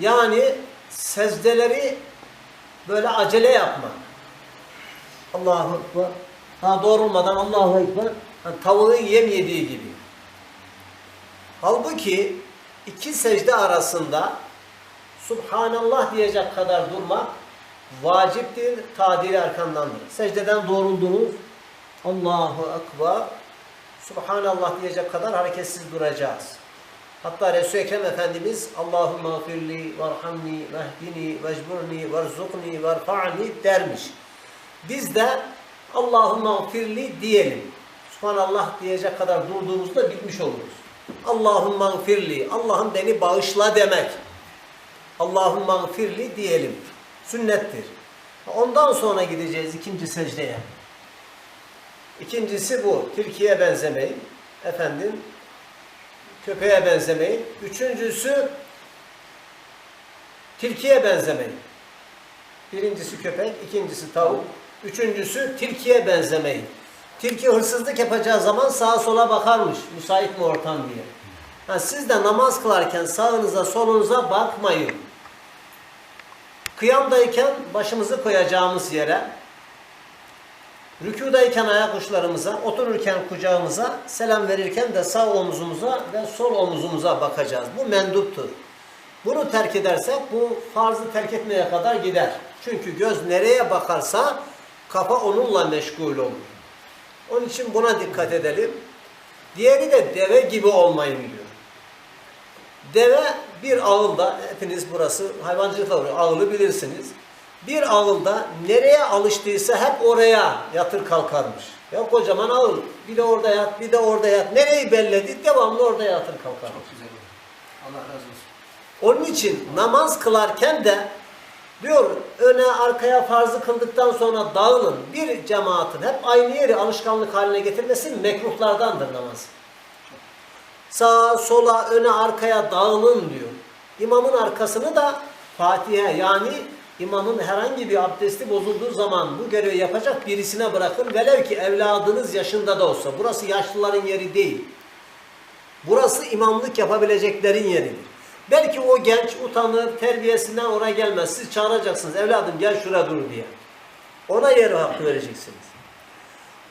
Yani secdeleri böyle acele yapma. Allahu Ekber. Ha doğrulmadan Allahu Ekber. Ha, tavuğun yem yediği gibi. Halbuki iki secde arasında Subhanallah diyecek kadar durmak vaciptir, tadili arkandandır. Secdeden doğruldunuz. Allahu Ekber. Subhanallah diyecek kadar hareketsiz duracağız. Hatta Resul-i Ekrem Efendimiz Allahümme gfirli varhamni vehdini vecburni verzukni verfa'ni dermiş. Biz de Allahümme gfirli diyelim. Subhanallah diyecek kadar durduğumuzda bitmiş oluruz. Allahümme gfirli. Allah'ım beni bağışla demek. Allahümme gfirli diyelim. Sünnettir. Ondan sonra gideceğiz ikinci secdeye. İkincisi bu. Tilkiye benzemeyin. Efendim köpeğe benzemeyin. Üçüncüsü tilkiye benzemeyin. Birincisi köpek, ikincisi tavuk. Üçüncüsü tilkiye benzemeyin. Tilki hırsızlık yapacağı zaman sağa sola bakarmış. Müsait mi ortam diye. Ha, siz de namaz kılarken sağınıza solunuza bakmayın. Kıyamdayken başımızı koyacağımız yere, rükudayken ayak uçlarımıza, otururken kucağımıza, selam verirken de sağ omuzumuza ve sol omuzumuza bakacağız. Bu menduptur. Bunu terk edersek bu farzı terk etmeye kadar gider. Çünkü göz nereye bakarsa kafa onunla meşgul olur. Onun için buna dikkat edelim. Diğeri de deve gibi olmayın diyor. Deve bir ağılda, hepiniz burası hayvancılıkla uğraşıyor, ağılı bilirsiniz. Bir ağılda nereye alıştıysa hep oraya yatır kalkarmış. Ya kocaman ağıl, bir de orada yat, bir de orada yat. Nereyi belledi, devamlı orada yatır kalkar. Çok güzel. Allah razı olsun. Onun için namaz kılarken de diyor öne arkaya farzı kıldıktan sonra dağılın. Bir cemaatin hep aynı yeri alışkanlık haline getirmesi mekruhlardandır namaz. Sağa, sola, öne, arkaya dağılın diyor. İmamın arkasını da Fatiha yani imamın herhangi bir abdesti bozulduğu zaman bu görevi yapacak birisine bırakın. Velev ki evladınız yaşında da olsa. Burası yaşlıların yeri değil. Burası imamlık yapabileceklerin yeridir. Belki o genç utanır, terbiyesinden oraya gelmez. Siz çağıracaksınız, evladım gel şuraya dur diye. Ona yer hakkı vereceksiniz.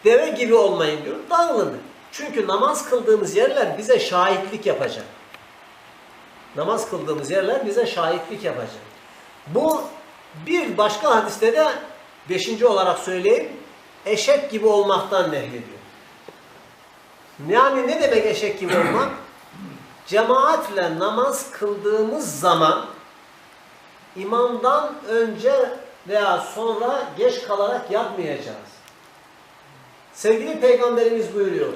Deve gibi olmayın diyor, dağılın. Çünkü namaz kıldığımız yerler bize şahitlik yapacak. Namaz kıldığımız yerler bize şahitlik yapacak. Bu bir başka hadiste de beşinci olarak söyleyeyim, eşek gibi olmaktan nehyediyor. Yani ne demek eşek gibi olmak? Cemaatle namaz kıldığımız zaman imamdan önce veya sonra geç kalarak yapmayacağız. Sevgili Peygamberimiz buyuruyor.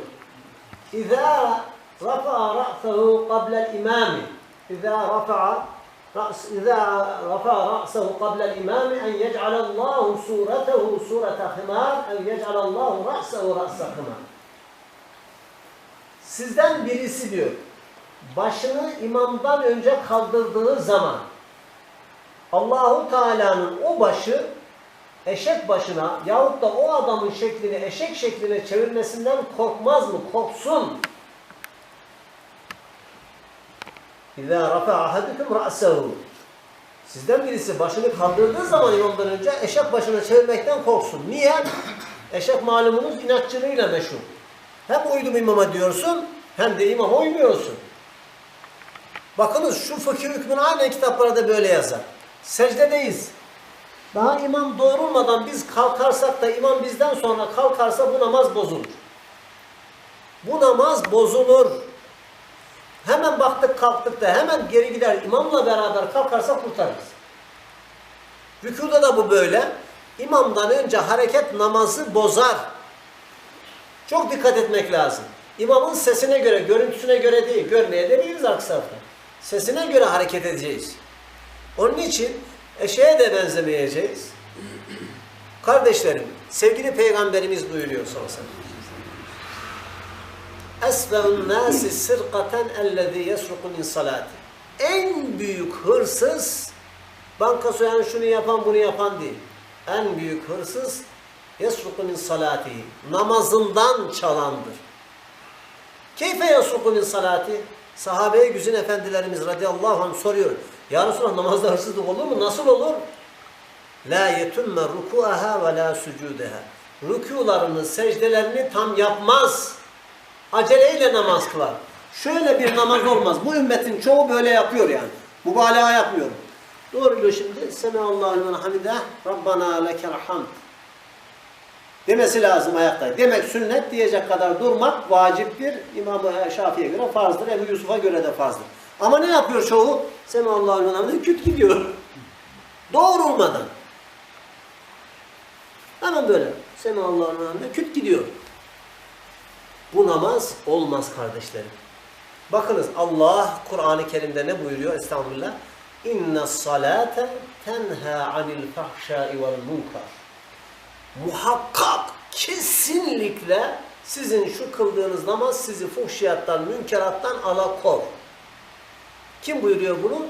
İzâ rafa'a ra'sehu qablel imami İzâ rafa'a رأس إذا رفع رأسه قبل الإمام أن يجعل الله صورته صورة حمار أو يجعل الله رأسه رأس حمار Sizden birisi diyor, başını imamdan önce kaldırdığı zaman Allahu Teala'nın o başı eşek başına yahut da o adamın şeklini eşek şekline çevirmesinden korkmaz mı? Korksun. İzâ rafa'a ahadukum ra'sehu Sizden birisi başını kaldırdığı zaman imamdan önce eşek başına çevirmekten korksun. Niye? Eşek malumunuz inatçılığıyla meşhur. Hem uydum imama diyorsun hem de imama uymuyorsun. Bakınız şu fıkıh hükmünü aynen kitaplarda böyle yazar. Secdedeyiz. Daha imam doğrulmadan biz kalkarsak da imam bizden sonra kalkarsa bu namaz bozulur. Bu namaz bozulur. Hemen baktık kalktık da hemen geri gider imamla beraber kalkarsa kurtarırız. Rükuda da bu böyle. İmamdan önce hareket namazı bozar. Çok dikkat etmek lazım. İmamın sesine göre, görüntüsüne göre değil, görmeye de değiliz arka. Sesine göre hareket edeceğiz. Onun için eşeğe de benzemeyeceğiz. Kardeşlerim, sevgili Peygamberimiz buyuruyor sallallahu aleyhi ve sellem. Esve'un nâsi sırkaten ellezî yesruku min salâti. En büyük hırsız, banka soyan şunu yapan bunu yapan değil. En büyük hırsız yesruku min salâtihi. Namazından çalandır. Keyfe yesruku min salâti? Sahabe-i güzin efendilerimiz radıyallahu anh soruyor. Ya Resulallah namazda hırsızlık olur mu? Nasıl olur? La yetumme ruku'aha ve la sucudeha. Rükûlarını, secdelerini tam yapmaz. Aceleyle namaz kılar. Şöyle bir namaz olmaz. Bu ümmetin çoğu böyle yapıyor yani. Mübalağa yapmıyor. Doğru diyor şimdi. Semeallahu limen hamide. Rabbana lekel hamd. Demesi lazım ayakta. Demek sünnet diyecek kadar durmak vaciptir. İmam-ı Şafii'ye göre farzdır. Ebu Yusuf'a göre de farzdır. Ama ne yapıyor çoğu? Semeallahu limen hamide. Küt gidiyor. Doğrulmadan. Hemen böyle. Semeallahu limen hamide. Küt gidiyor. Bu namaz olmaz kardeşlerim. Bakınız Allah Kur'an-ı Kerim'de ne buyuruyor? Estağfurullah. İnne salate tenha anil fahşai vel munkar. Muhakkak kesinlikle sizin şu kıldığınız namaz sizi fuhşiyattan, münkerattan alakor. Kim buyuruyor bunu?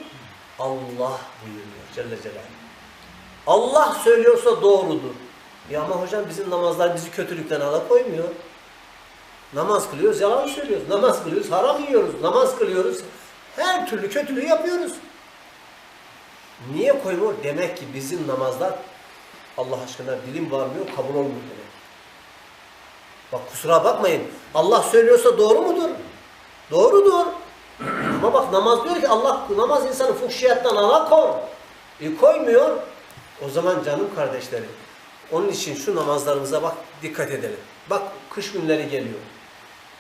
Allah buyuruyor Celle Celaluhu. Allah söylüyorsa doğrudur. Ya ama hocam bizim namazlar bizi kötülükten alakoymuyor. Namaz kılıyoruz, yalan söylüyoruz. Namaz kılıyoruz, haram yiyoruz. Namaz kılıyoruz. Her türlü kötülüğü yapıyoruz. Niye koymuyor? Demek ki bizim namazlar Allah aşkına dilim varmıyor, kabul olmuyor demek. Bak kusura bakmayın. Allah söylüyorsa doğru mudur? Doğrudur. Ama bak namaz diyor ki Allah namaz insanı fuhşiyattan alakor. E koymuyor. O zaman canım kardeşlerim. Onun için şu namazlarımıza bak dikkat edelim. Bak kış günleri geliyor.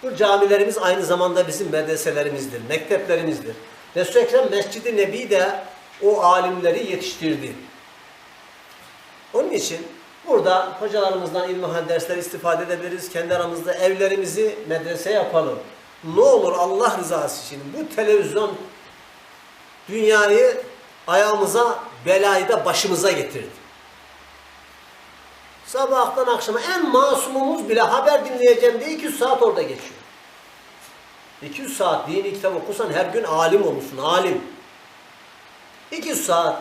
Bu camilerimiz aynı zamanda bizim medreselerimizdir, mekteplerimizdir. Resul-i Ekrem Mescid-i Nebi de o alimleri yetiştirdi. Onun için burada hocalarımızdan ilmihal dersler istifade edebiliriz. Kendi aramızda evlerimizi medrese yapalım. Ne olur Allah rızası için bu televizyon dünyayı ayağımıza, belayı da başımıza getirdi. Sabahtan akşama en masumumuz bile haber dinleyeceğim diye 200 saat orada geçiyor. 200 saat dini kitap okursan her gün alim olursun, alim. 200 saat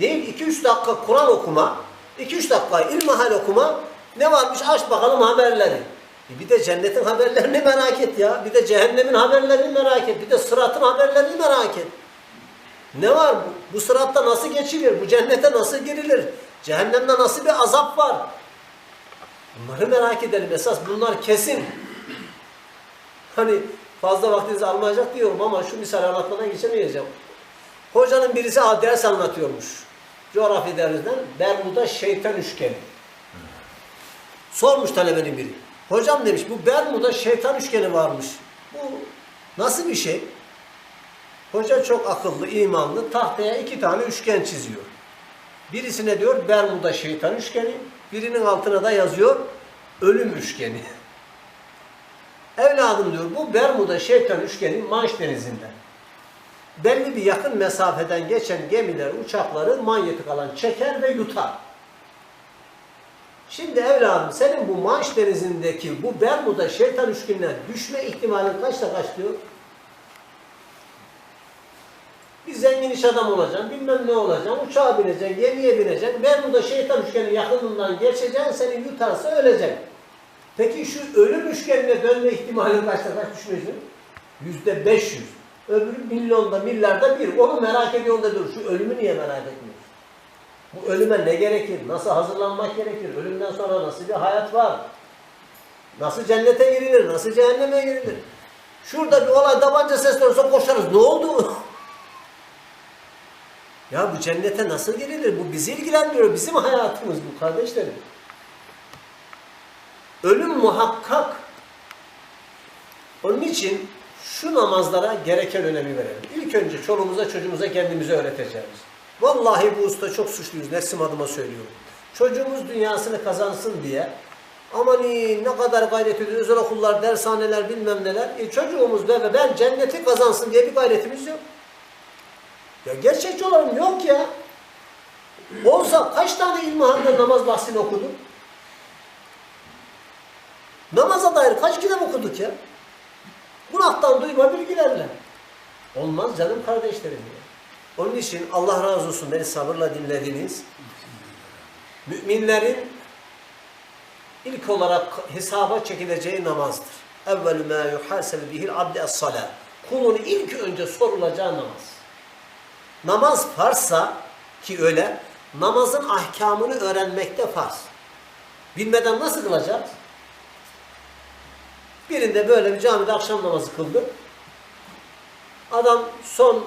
değil 2-3 dakika Kur'an okuma, 2-3 dakika ilmihal okuma ne varmış aç bakalım haberleri. E bir de cennetin haberlerini merak et ya. Bir de cehennemin haberlerini merak et. Bir de sıratın haberlerini merak et. Ne var bu? Bu sıratta nasıl geçilir? Bu cennete nasıl girilir? Cehennemde nasıl bir azap var? Bunları merak edelim esas. Bunlar kesin. Hani fazla vaktinizi almayacak diyorum ama şu misal anlatmadan geçemeyeceğim. Hocanın birisi ders anlatıyormuş. Coğrafya dersinden Bermuda şeytan üçgeni. Sormuş talebenin biri. Hocam demiş bu Bermuda şeytan üçgeni varmış. Bu nasıl bir şey? Hoca çok akıllı, imanlı. Tahtaya iki tane üçgen çiziyor. Birisine diyor Bermuda şeytan üçgeni. Birinin altına da yazıyor ölüm üçgeni. Evladım diyor bu Bermuda şeytan üçgeni Manş denizinde. Belli bir yakın mesafeden geçen gemiler, uçakları manyetik alan çeker ve yutar. Şimdi evladım senin bu Manş denizindeki bu Bermuda şeytan üçgenine düşme ihtimalin kaçta kaç diyor? Bir zengin iş adam olacaksın, bilmem ne olacaksın, uçağa bineceksin, gemiye bineceksin, Bermuda şeytan üçgeni yakınından geçeceksin, seni yutarsa öleceksin. Peki şu ölüm üçgenine dönme ihtimalin kaçta kaç düşmesi? Yüzde beş yüz. Öbürü milyonda, milyarda bir. Onu merak ediyorsun da dur. Şu ölümü niye merak etmiyorsun? Bu ölüme ne gerekir? Nasıl hazırlanmak gerekir? Ölümden sonra nasıl bir hayat var? Nasıl cennete girilir? Nasıl cehenneme girilir? Şurada bir olay tabanca sesleri olsa koşarız. Ne oldu? Ya bu cennete nasıl girilir? Bu bizi ilgilendiriyor. Bizim hayatımız bu kardeşlerim. Ölüm muhakkak. Onun için şu namazlara gereken önemi verelim. İlk önce çoluğumuza çocuğumuza kendimize öğreteceğiz. Vallahi bu usta çok suçluyuz. Nefsim adıma söylüyorum. Çocuğumuz dünyasını kazansın diye aman ne kadar gayret ediyoruz. Özel okullar, dershaneler bilmem neler. E, çocuğumuz ve ben cenneti kazansın diye bir gayretimiz yok. Ya gerçekçi olalım yok ya. Olsa kaç tane ilmihalde namaz bahsini okuduk? Namaza dair kaç kitap okuduk ya? Kulaktan duyma bilgilerle. Olmaz canım kardeşlerim ya. Onun için Allah razı olsun beni sabırla dinlediniz. Müminlerin ilk olarak hesaba çekileceği namazdır. Evvelü mâ yuhâseb bihil abdi es-salâ. Kulun ilk önce sorulacağı namaz. Namaz farsa ki öyle, namazın ahkamını öğrenmekte farz. Bilmeden nasıl kılacağız? Birinde böyle bir camide akşam namazı kıldı. Adam son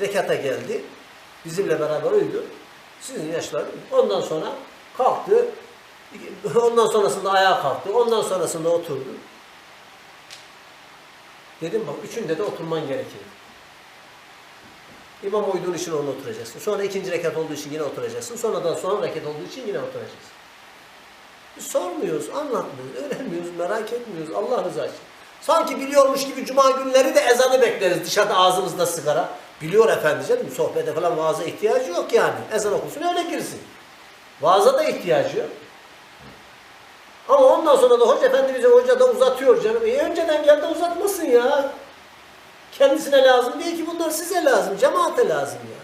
rekata geldi. Bizimle beraber uyudu. Sizin yaşları. Ondan sonra kalktı. Ondan sonrasında ayağa kalktı. Ondan sonrasında oturdu. Dedim bak üçünde de oturman gerekir. İmam uyduğun için onu oturacaksın. Sonra ikinci rekat olduğu için yine oturacaksın. Sonradan son rekat olduğu için yine oturacaksın. Biz sormuyoruz, anlatmıyoruz, öğrenmiyoruz, merak etmiyoruz Allah rızası için. Sanki biliyormuş gibi cuma günleri de ezanı bekleriz dışarıda ağzımızda sigara. Biliyor efendi canım sohbete falan vaaza ihtiyacı yok yani. Ezan okusun öyle girsin. Vaaza da ihtiyacı yok. Ama ondan sonra da hoca efendi bize hoca da uzatıyor canım. E önceden gel de uzatmasın ya. Kendisine lazım değil ki bunlar size lazım. Cemaate lazım ya.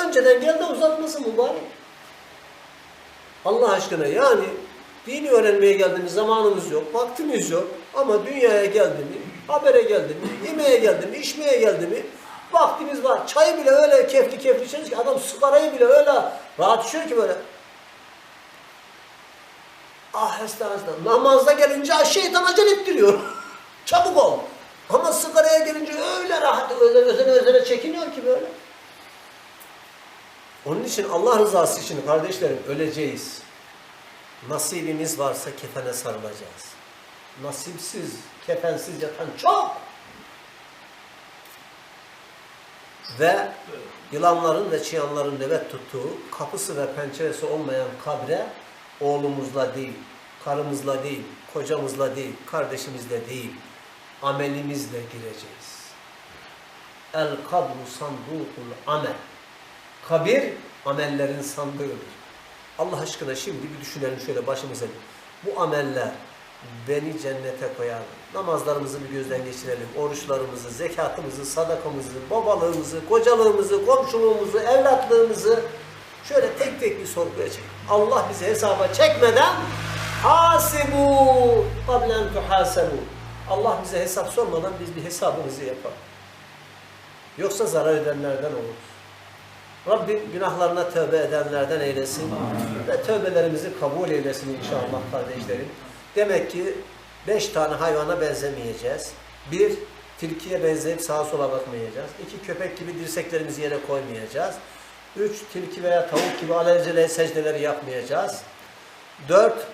Önceden gel de uzatmasın mübarek. Allah aşkına yani dini öğrenmeye geldiğimiz zamanımız yok, vaktimiz yok. Ama dünyaya geldi mi, habere geldi mi, yemeğe geldi mi, içmeye geldi mi vaktimiz var. Çayı bile öyle kefli kefli içeriz ki adam sigarayı bile öyle rahat içiyor ki böyle. Ah estağfurullah. Namazda gelince şeytan acele ettiriyor. Çabuk ol. Ama sigaraya gelince öyle rahat, öyle özene özene çekiniyor ki böyle. Onun için Allah rızası için kardeşlerim öleceğiz. Nasibimiz varsa kefene sarılacağız. Nasipsiz, kefensiz yatan çok. Ve yılanların ve çıyanların nöbet tuttuğu, kapısı ve penceresi olmayan kabre oğlumuzla değil, karımızla değil, kocamızla değil, kardeşimizle değil, amelimizle gireceğiz. El kabru sandukul amel. Kabir amellerin sandığıdır. Allah aşkına şimdi bir düşünelim şöyle başımıza. Bu ameller beni cennete koyar. mı? Namazlarımızı bir gözden geçirelim. Oruçlarımızı, zekatımızı, sadakamızı, babalığımızı, kocalığımızı, komşuluğumuzu, evlatlığımızı şöyle tek tek bir sorguya çekelim. Allah bizi hesaba çekmeden hasibu kablen tuhasebu. Allah bize hesap sormadan biz bir hesabımızı yapalım. Yoksa zarar edenlerden oluruz. Rabbim günahlarına tövbe edenlerden eylesin ve tövbelerimizi kabul eylesin inşallah kardeşlerim. Demek ki beş tane hayvana benzemeyeceğiz. Bir, tilkiye benzeyip sağa sola bakmayacağız. İki, köpek gibi dirseklerimizi yere koymayacağız. Üç, tilki veya tavuk gibi alelacele secdeleri yapmayacağız. Dört,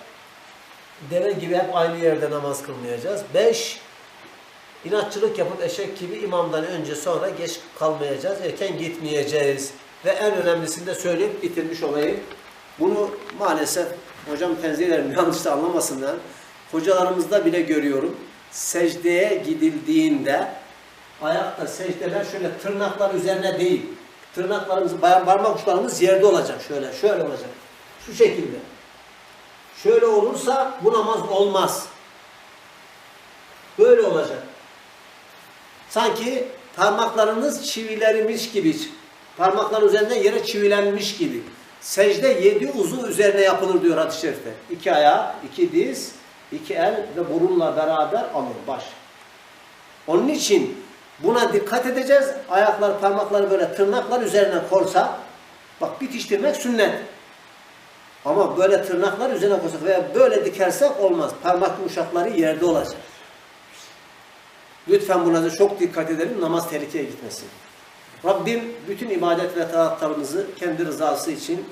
deve gibi hep aynı yerde namaz kılmayacağız. Beş, inatçılık yapıp eşek gibi imamdan önce sonra geç kalmayacağız. Erken gitmeyeceğiz. Ve en önemlisini de söyleyip bitirmiş olayım. Bunu maalesef hocam tenzih ederim yanlış da anlamasınlar. Hocalarımızda bile görüyorum. Secdeye gidildiğinde ayakta secdeler şöyle tırnaklar üzerine değil. Tırnaklarımız, parmak uçlarımız yerde olacak. Şöyle, şöyle olacak. Şu şekilde. Şöyle olursa bu namaz olmaz. Böyle olacak. Sanki parmaklarınız çivilenmiş gibi. Parmakların üzerinde yere çivilenmiş gibi. Secde yedi uzuv üzerine yapılır diyor hadis-i şerifte. İki ayağı, iki diz, iki el ve burunla beraber alır baş. Onun için buna dikkat edeceğiz. Ayaklar, parmakları böyle tırnaklar üzerine korsa, bak bitiştirmek sünnet. Ama böyle tırnaklar üzerine koysak veya böyle dikersek olmaz. Parmak yumuşakları yerde olacak. Lütfen buna çok dikkat edelim namaz tehlikeye gitmesin. Rabbim bütün ibadet ve taatlarımızı kendi rızası için,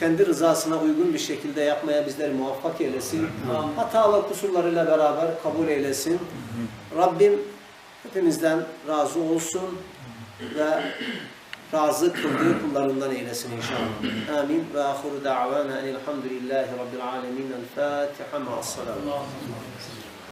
kendi rızasına uygun bir şekilde yapmaya bizleri muvaffak eylesin. Hata ve kusurlarıyla beraber kabul eylesin. Rabbim hepimizden razı olsun ve razı kıldığı kullarından eylesin inşallah. Amin. Ve ahiru da'vana enilhamdülillahi rabbil alemin. El Fatiha ma'as salam. Allah'ım.